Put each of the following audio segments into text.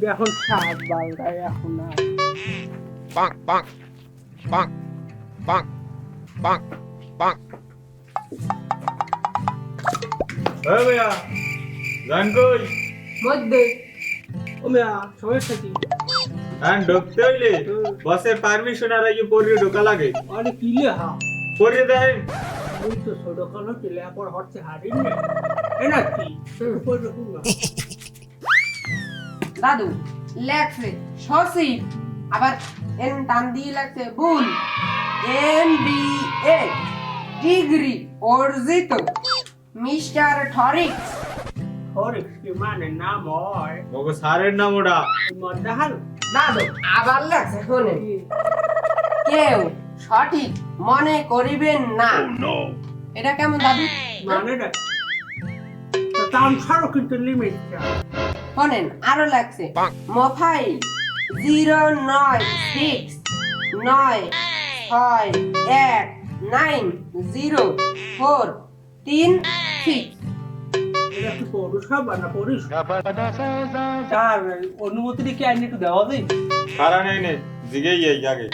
এটা এখন সাত বালটাই এখন আর। bonk, bonk, bonk, bonk, bonk, bonk. হ্যাঁ ভাইয়া জান কই? মধ্যে। ও মেয়া সমস্যা কি? হ্যাঁ ঢুকতে হইলে বসের পারমিশন আর আগে পরে ঢোকা লাগে। আরে কিলে হা? পরে দেন। ওই তো ছোট কালো চিলে পর হচ্ছে হারিয়ে এ না কি? উপর রকম না। দাদু লেখছে সসিব আবার এন টান দিয়ে লাগছে ভুল। এম বি এ ডিগ্রি অর্জিত। মিস্টার থরিক্স হরিক্স কি মানে নাম হয়। ওগো স্যারের নাম ওটা। মদ্দাহাল দাদু আবার লেখছে শোনেন। কেউ সঠিক মনে করিবেন না। এটা কেমন দাদু? মানে কিন্তু লিমিট শোনেন আরও লাগছে। মোবাইল জিরো নয় সিক্স নয় ছয় এক নাইন জিরো ফোর তিন সিক্স। কি পৌরসভা না পরিষদ তার অনুমতি কি আইনি একটু দেওয়া যায় সারা নেই জিগেই আগে।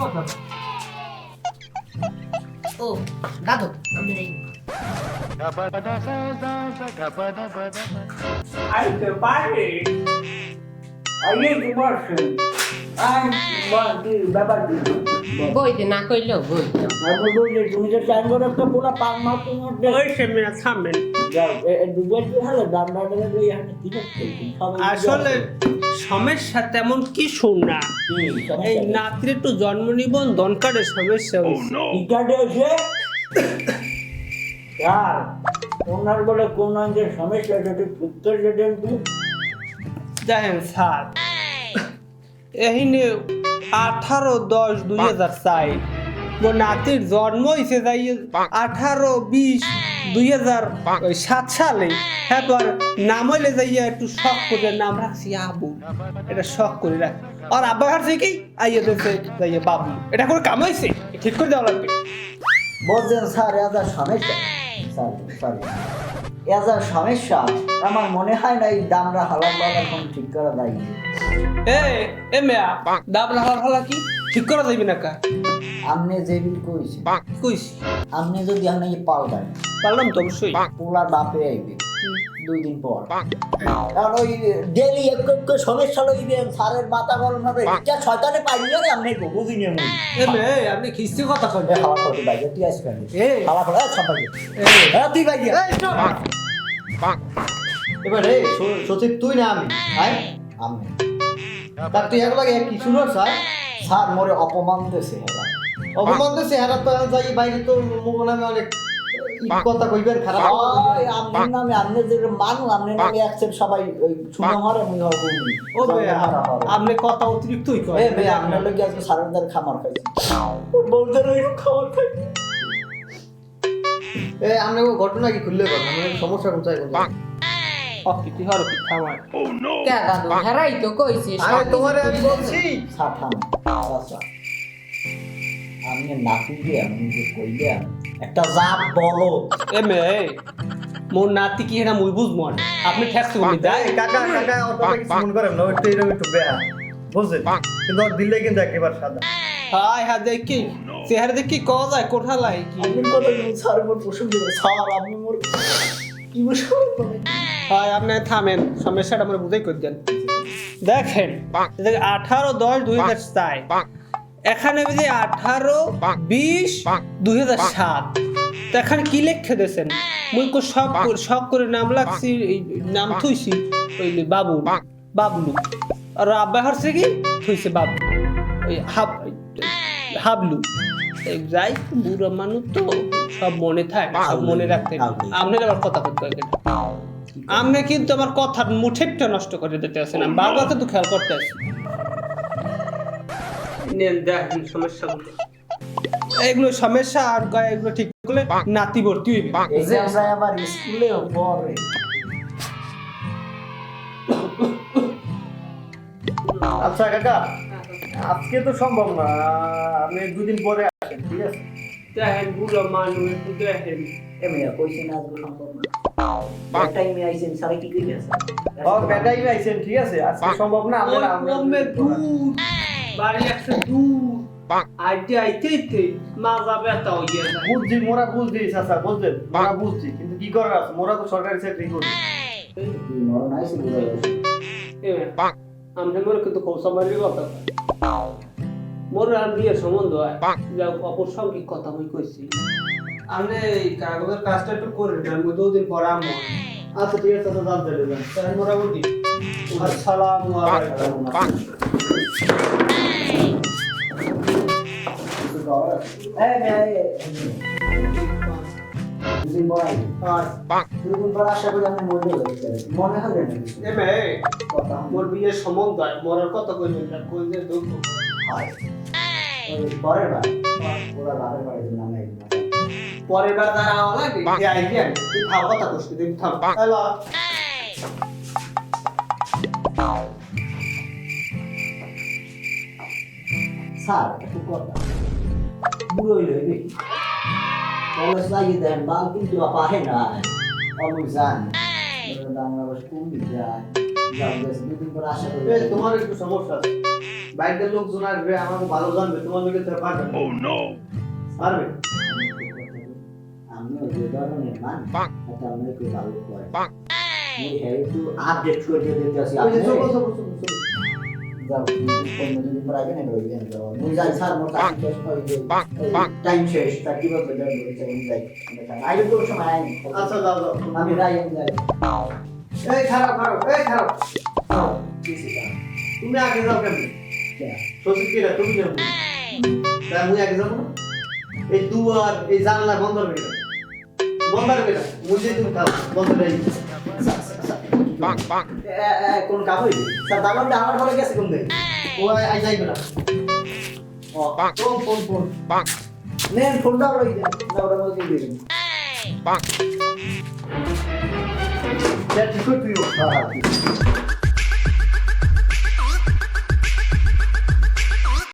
কথা? ও দাদু আমি এই আইতে পারে আইয়ে আই বাবা বইতে না কইলেও বইতে আমি বলি তুমি যে চান করে একটা পুরো পান মারতে মধ্যে ওই সেমিনা থামেন যাও দুবার কি হলো দিয়ে আসলে সমস্যা তেমন কিছু না এই নাতির একটু জন্ম নিবন্ধন কার্ডের সমস্যা হয়েছে? আর ওনার বলে কোন অঙ্গের সমস্যা যদি দেন দেখেন। স্যার। এহিনে আঠারো দশ দুই হাজার নাতির জন্ম হয়েছে যাই আঠারো বিশ। দুই হাজার সাত সালে। হ্যাঁ। তো আর নাম হইলে যাইয়া একটু শখ করে নাম রাখছি আবু। এটা শখ করে রাখ। আর আব্বা কাছে কি আইয়া দিয়েছে যাইয়া বাবু। এটা করে কাম হয়েছে ঠিক করে দেওয়া লাগবে। বলছেন স্যার এজার সমস্যা। স্যার সরি সমস্যা। আমার মনে হয় না এই দামরা হালাল এখন ঠিক করা দেয় এ এ মেয়া দাম রাখার ফলা কি? ঠিক করা যাইবে না কা? আপনি যে বিল কইছে কইছি। আপনি যদি আপনি পাল্টান পারলাম তো অবশ্যই। পোলার বাপে আইবে দুই দিন পর। কারণ ওই ডেলি একটু একটু সমস্যা লইবে সারের মাথা গরম হবে। যা শয়তানে পাইনি রে আপনি বুঝি নিয়ে মুই এ মে আপনি খিস্তি কথা কই এ হাওয়া করতে বাইরে তুই আসবেন এ। হাওয়া করে সম্পর্কে হ্যাঁ তুই বাইরে এবার রে স- সচিব তুই না আমি। আয়। আমি তার তুই এক লাগে কি শুনো স্যার স্যার মোরে অপমান দিতেছে হেরা অপমান দিছে হেরা তো যাই বাইরে তো মুখ নামে অনেক কথা কইবেন খারাপ। কথা ওই কইবেন। আমনের নামে আমনে যে মানু আমনে নামে একসেপ সবাই ওই শুনে হরে মুই হব ও আপনি কথা অতিরিক্তই কয়। এ ভাই আমনে লগে আজকে সারের খামার খাইছি। বলতে রই খাবার খাইছি এ আমরা ঘটনা কি খুললে কথা মানে সমস্যা কোথায় কোথায় অকৃতি হর কি থামায় কে দাদু হেরাই তো কইছে আরে তোমারে আমি বলছি। সাঠাম আচ্ছা। আমি নাতি দিয়ে আমি যে কইলে একটা জাত বলো এ মে মোর নাতি কি হেনা মুই বুঝ মন আপনি কাকা কাকা কিছু মন করেন না একটু এরকম একটু বেয়া বুঝছেন? কিন্তু ওর দিলে কিন্তু একেবারে সাদা। হাই হা দেখ। কি চেহারা দেখ কি যায় কোঠা লাই কি? কত স্যার মোর করে স্যার আপনি মোর কি বসে হাই আপনি থামেন। সমস্যাটা আমরা বুঝাই করে দেন। দেখেন আঠারো দশ দুই হাজার চার এখানে বুঝি আঠারো বিশ দুই হাজার সাত। তো এখানে কি লেখে দিয়েছেন? মুই কো সব সব করে নাম লাগছি নাম থুইছি ওই বাবু। বাবলু। আর আব্বা হারছে কি? থুইছে বাবু ওই হাব হাবলু। যাই বুড়ো মানুষ তো সব মনে থাকে সব মনে রাখতে আপনার আবার কথা করতে কেন? আপনি কিন্তু আমার কথার মুঠেরটা নষ্ট করে দিতে আছেন। আমি বারবার কিন্তু খেয়াল করতে আছি নেন দেখেন সমস্যাগুলো এগুলো সমস্যা আর এগুলো ঠিক করলে নাতি ভর্তি হইবে। যে আমরা আবার স্কুলে পড়ে। আচ্ছা কাকা আজকে তো সম্ভব না আপনি দুদিন পরে আসেন ঠিক আছে? দেখেন বুড়ো মানুষ একটু দেখেন এমনি কইছে আজকে সম্ভব না। টাইমে আইছেন সারে কি কইছে ও আইছেন ঠিক আছে? আজকে সম্ভব না আমরা আমরা দূর। বাড়ি একটা দূর। আইতে আইতে আইতে মাজা ব্যথা যায় বুঝছি মোরা বুঝছি চাচা বুঝলেন মোরা বুঝছি কিন্তু কি করার আছে? মোরা তো সরকারি চাকরি করি। আমরা মোর কিন্তু কৌশামারির কথা। মোর আর বিয়ের সম্বন্ধ হয়। যা অপসঙ্গিক কথা আমি কইছি। আপনি কাগজের কাজটা একটু করে দেন আমি দুদিন পর আমো আচ্ছা ঠিক আছে আসসালামু আলাইকুম। করার আছে দুদিন পর দুদিন পর আশা করি আমি মরে মনে হবে না এ মে কথা মোর বিয়ের সম্বন্ধ হয় মরার কথা কইবেন না কইলে দুঃখ হয় পরের বার নামে পরের বার তারা আওয়া লাগে বাহ। আইডিয়া তুই খাও কথা কইছিস তুই থাম হ্যালো স্যার একটু কথা বুড়ো হইলে হইবে কি কলেজ লাগিয়ে দেন বাল কিন্তু পাহে না। অমুক যান। বাংলাদেশ কমবি যায় তোমার একটু সমস্যা আছে। বাইরের লোকজন আসবে আমাকে ভালো জানবে তোমার লোকের থেকে পারবে না। পারবে? আমি ওই যে ধরনের মান। এটা আমি একটু ভালো করে। আপডেট করে দিতে আসি আপনি। যাও আগে নেবে ওই দিন যাও। মুই যাই স্যার মোর কাছে শেষ বাহ, বাহ। টাইম শেষ তা কি বলতে যাই যাই। আইলে তো সময় আইনি আচ্ছা যাও যাও। আমি যাই যাই। এই খারাপ খারাপ এই খারাপ। যাও কিছু না তুমি আগে যাও কেন? কেন? তুমি যাব তাই মুই আগে যাব এই দুয়ার এই জানলা বন্ধ বন্ধ রাখবে মুই যে তুমি বন্ধ এ, এ, কোন হইবে? স্যার দালানটা আমার ঘরে গেছে কোন দিন? ও আই যাইবে না। ও বাহ। Phone phone phone. Bonk, নেন ফোনটা লই দেন। না ওরা বলতে দিবেন bonk. যা ঠিক করে হ্যাঁ